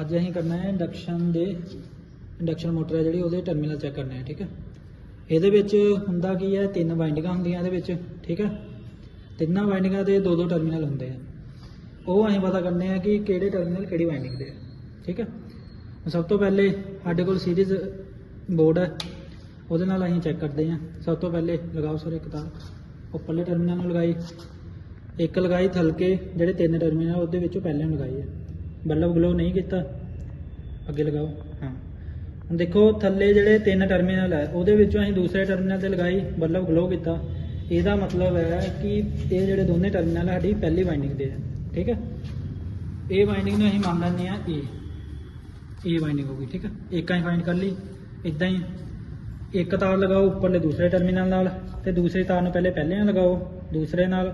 ਅੱਜ ਅਸੀਂ ਕਰਨਾ ਹੈ ਇੰਡਕਸ਼ਨ ਦੇ, ਇੰਡਕਸ਼ਨ ਮੋਟਰ ਹੈ ਜਿਹੜੀ, ਉਹਦੇ ਟਰਮੀਨਲ ਚੈੱਕ ਕਰਨੇ ਆ, ਠੀਕ ਹੈ? ਇਹਦੇ ਵਿੱਚ ਹੁੰਦਾ ਕੀ ਹੈ, ਤਿੰਨ ਵਾਈਂਡਿੰਗਾਂ ਹੁੰਦੀਆਂ ਇਹਦੇ ਵਿੱਚ, ਠੀਕ ਹੈ? ਤਿੰਨਾਂ ਵਾਈਂਡਿੰਗਾਂ ਦੇ ਦੋ ਦੋ ਟਰਮੀਨਲ ਹੁੰਦੇ ਆ। ਉਹ ਅਸੀਂ ਪਤਾ ਕਰਨੇ ਆ ਕਿ ਕਿਹੜੇ ਟਰਮੀਨਲ ਕਿਹੜੀ ਵਾਈਂਡਿੰਗ ਦੇ ਆ, ਠੀਕ ਹੈ? ਸਭ ਤੋਂ ਪਹਿਲੇ ਸਾਡੇ ਕੋਲ ਸੀਰੀਜ਼ ਬੋਰਡ ਹੈ, ਉਹਦੇ ਨਾਲ ਅਸੀਂ ਚੈੱਕ ਕਰਦੇ ਹਾਂ। ਸਭ ਤੋਂ ਪਹਿਲੇ ਲਗਾਓ ਸਰ ਇੱਕ ਤਾਰ ਉੱਪਰਲੇ ਟਰਮੀਨਲ ਨੂੰ ਲਗਾਈ। ਇੱਕ ਲਗਾਈ ਥਲਕੇ, ਜਿਹੜੇ ਤਿੰਨ ਟਰਮੀਨਲ ਉਹਦੇ ਵਿੱਚੋਂ ਪਹਿਲੇ ਨੂੰ ਲਗਾਈ ਹੈ। ਬੱਲਬ ਗਲੋ ਨਹੀਂ ਕੀਤਾ। ਅੱਗੇ ਲਗਾਓ। ਹਾਂ। ਹੁਣ ਦੇਖੋ ਥੱਲੇ ਜਿਹੜੇ ਤਿੰਨ ਟਰਮੀਨਲ ਹੈ ਉਹਦੇ ਵਿੱਚੋਂ ਅਸੀਂ ਦੂਸਰੇ ਟਰਮੀਨਲ ਤੇ ਲਗਾਈ ਬੱਲਬ ਗਲੋ ਕੀਤਾ। ਇਹਦਾ ਮਤਲਬ ਹੈ ਕਿ ਇਹ ਜਿਹੜੇ ਦੋਨੇ ਟਰਮੀਨਲ ਸਾਡੀ ਪਹਿਲੀ ਵਾਈਂਡਿੰਗ ਦੇ ਹੈ ਠੀਕ ਹੈ ਇਹ ਵਾਈਂਡਿੰਗ ਨੂੰ ਅਸੀਂ ਮੰਨ ਲੈਂਦੇ ਆ A ਇਹ ਵਾਈਂਡਿੰਗ ਹੋ ਗਈ ਠੀਕ ਹੈ ਇੱਕ ਅਸੀਂ ਫਾਈਂਡ ਕਰ ਲਈ ਇਦਾਂ ਹੀ। ਇੱਕ ਤਾਰ ਲਗਾਓ ਉੱਪਰਲੇ ਦੂਸਰੇ ਟਰਮੀਨਲ ਨਾਲ ਤੇ ਦੂਸਰੀ ਤਾਰ ਨੂੰ ਪਹਿਲੇ ਪਹਿਲੇ ਨਾਲ ਲਗਾਓ ਦੂਸਰੇ ਨਾਲ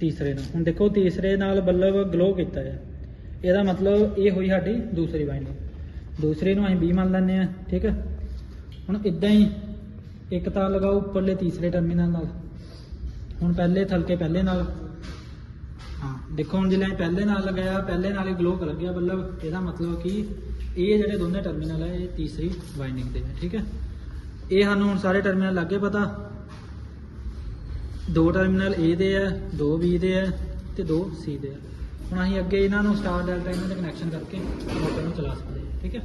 ਤੀਸਰੇ ਨਾਲ। ਹੁਣ ਦੇਖੋ ਤੀਸਰੇ ਨਾਲ ਬੱਲਬ ਗਲੋ ਕੀਤਾ ਹੈ ਇਹਦਾ ਮਤਲਬ ਇਹ ਹੋਈ ਸਾਡੀ ਦੂਸਰੀ ਵਾਈਂਡਿੰਗ ਦੂਸਰੇ ਨੂੰ ਅਸੀਂ 20 ਮੰਨ ਲੈਂਦੇ ਆ ਠੀਕ ਹੈ? ਹੁਣ ਇਦਾਂ ਹੀ ਇੱਕ ਤਾਰ ਲਗਾਓ ਉੱਪਰਲੇ ਤੀਸਰੇ ਟਰਮੀਨਲ ਨਾਲ। ਹੁਣ ਪਹਿਲੇ ਥਲਕੇ ਪਹਿਲੇ ਨਾਲ। ਹਾਂ, ਦੇਖੋ ਹੁਣ ਜਿਵੇਂ ਪਹਿਲੇ ਨਾਲ ਲਗਾਇਆ, ਪਹਿਲੇ ਨਾਲ ਹੀ ਗਲੋ ਕਰ ਗਿਆ ਬੱਲਬ, ਇਹਦਾ ਮਤਲਬ ਕਿ ਇਹ ਜਿਹੜੇ ਦੋਨੇ ਟਰਮੀਨਲ ਹੈ ਇਹ ਤੀਸਰੀ ਵਾਈਂਡਿੰਗ ਦੇ ਹੈ ਠੀਕ ਹੈ? ਇਹ ਸਾਨੂੰ ਹੁਣ ਸਾਰੇ ਟਰਮੀਨਲ ਲੱਗੇ ਪਤਾ। ਦੋ ਟਰਮੀਨਲ A ਦੇ ਆ, ਦੋ B ਦੇ ਆ ਤੇ ਦੋ ਸੀ ਦੇ ਆ। ਹੁਣ ਅਸੀਂ ਅੱਗੇ ਇਹਨਾਂ ਨੂੰ ਸਟਾਰ ਡੈਲਟਾ ਇਹਨਾਂ ਦੇ ਕਨੈਕਸ਼ਨ ਕਰਕੇ ਮੋਟਰ ਨੂੰ ਚਲਾ ਸਕਦੇ ਹਾਂ, ਠੀਕ ਹੈ?